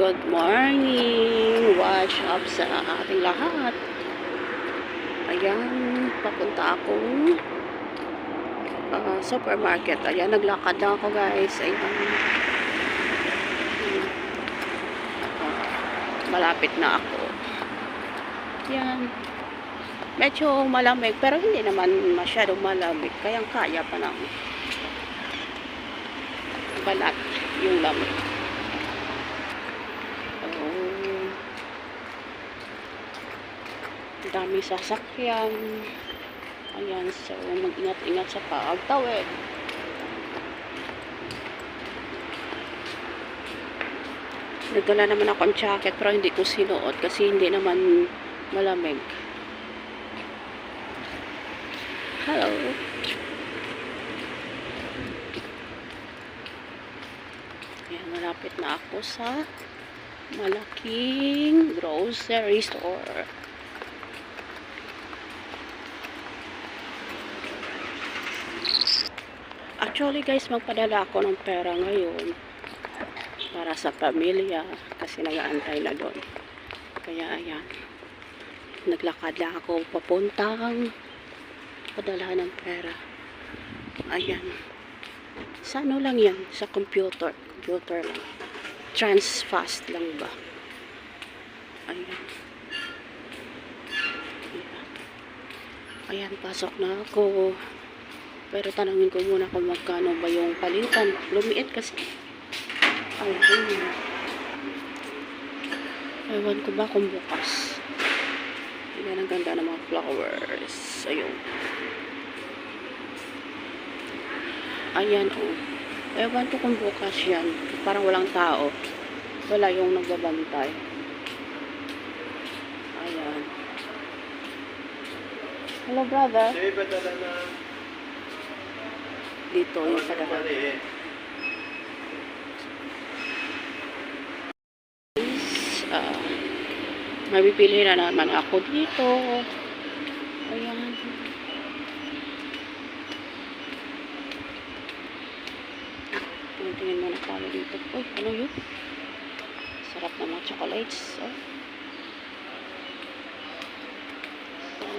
Good morning! Watch up sa ating lahat. Ayan, papunta akong ah, supermarket. Ayan, naglakad na ako guys. Ayan. Ah, malapit na ako. Ayan. Medyo malamig, pero hindi naman masyadong malamig. Kayang kaya pa ng balat yung lamig. Oh. Daming sasakyan. Ayan, so mag-ingat-ingat sa pagtawid. Nagdala naman ako ang jacket pero hindi ko sinuot kasi hindi naman malamig. Hello. Ayan, malapit na ako sa malaking grocery store. Actually guys, magpadala ako ng pera ngayon para sa pamilya kasi nag-aantay na doon. Kaya ayan, naglakad lang ako papuntang padala ng pera. Ayan. Sa ano lang yan? Sa computer. Computer lang. Transfast lang ba? Ayan. Ayan. Pasok na ako. Pero tanongin ko muna kung magkano ba yung palitan. Lumiit kasi. Ayun. Ewan ko ba kung bukas. Ayan, ang ganda ng mga flowers. Ayun. Ayan, oh. Ewan ko kung bukas yan. Parang walang tao. Wala yung nagbabantay. Ayan. Hello, brother. Sige, padala na. Dito yung. Mali eh. uh, mabibili na naman ako dito. Ayan. Tingin mo na tayo dito. Uy, ano yun? Sarap na mga chocolates. Oh.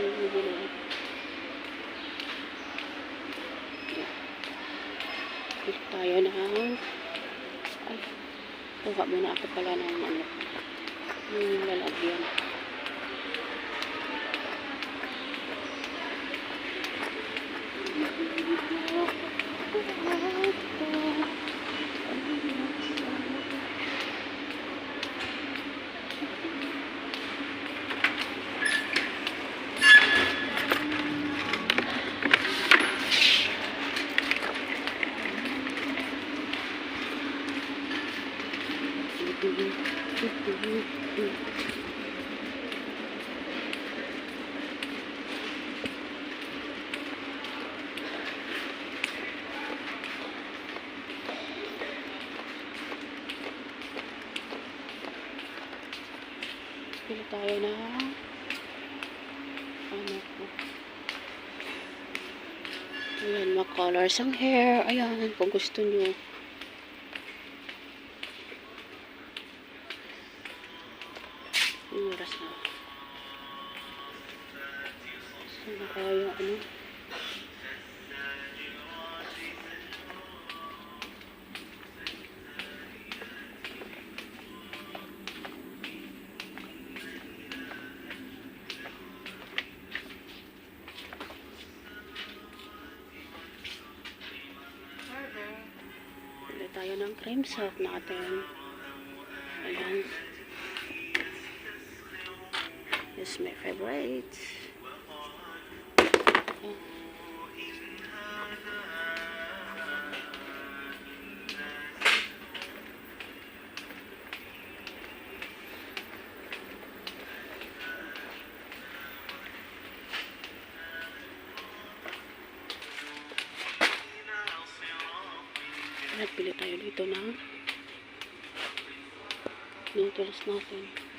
Bibili? Bili tayo ng ay, kuha muna ako pala ng ano. Yung lalagyan Pili tayo na ano po. Ayan, ma-colors ang hair. Ayan, kung gusto nyo. Saan na kaya yung ano? Pili tayo ng cream soap natin. Ayan. This is my favorite. Nagpili tayo dito ng noodles natin.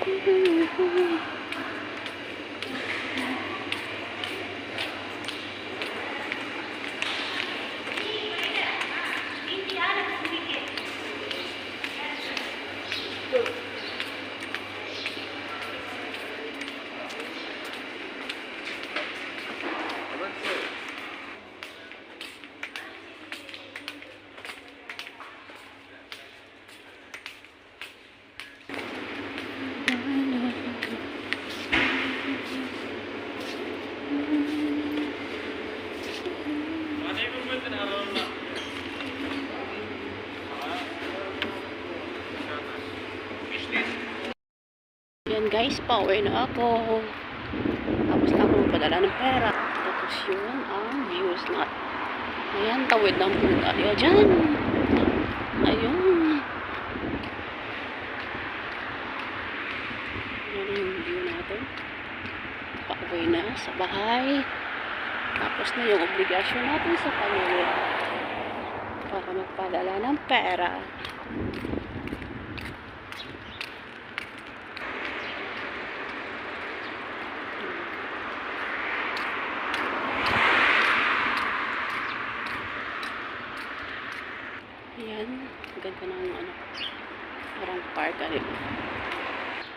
Yan guys, pauwi na ako. Tapos lang ako magpadala ng pera. Tapos yun ang views na. Ayan, tawid ng po tayo dyan. Ayun. Yan yung view natin. Pauwi na sa bahay. Tapos na yung obligasyon natin sa pamilya. Para magpadala ng pera. Ayan, ganda ng ano, parang park ano.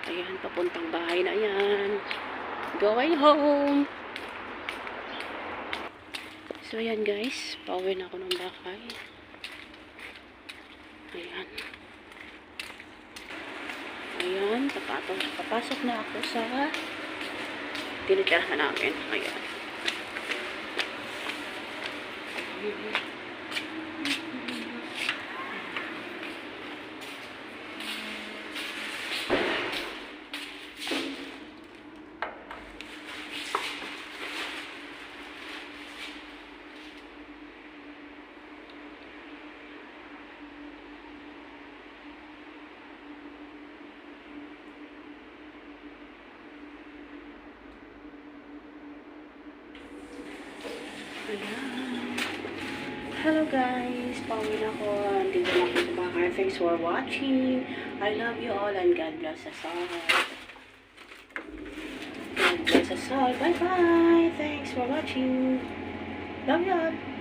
Ayan, papuntang bahay na yan. Going home. So, ayan guys, pauwi na ako ng bahay. Ayan. Ayan, papasok, papasok na ako sa tinitirahan namin. Ayan. Hello guys! Pauwi na ako. Dito na ako sa bahay. Thanks for watching. I love you all and God bless us all. God bless us all. Bye-bye! Thanks for watching. Love you all.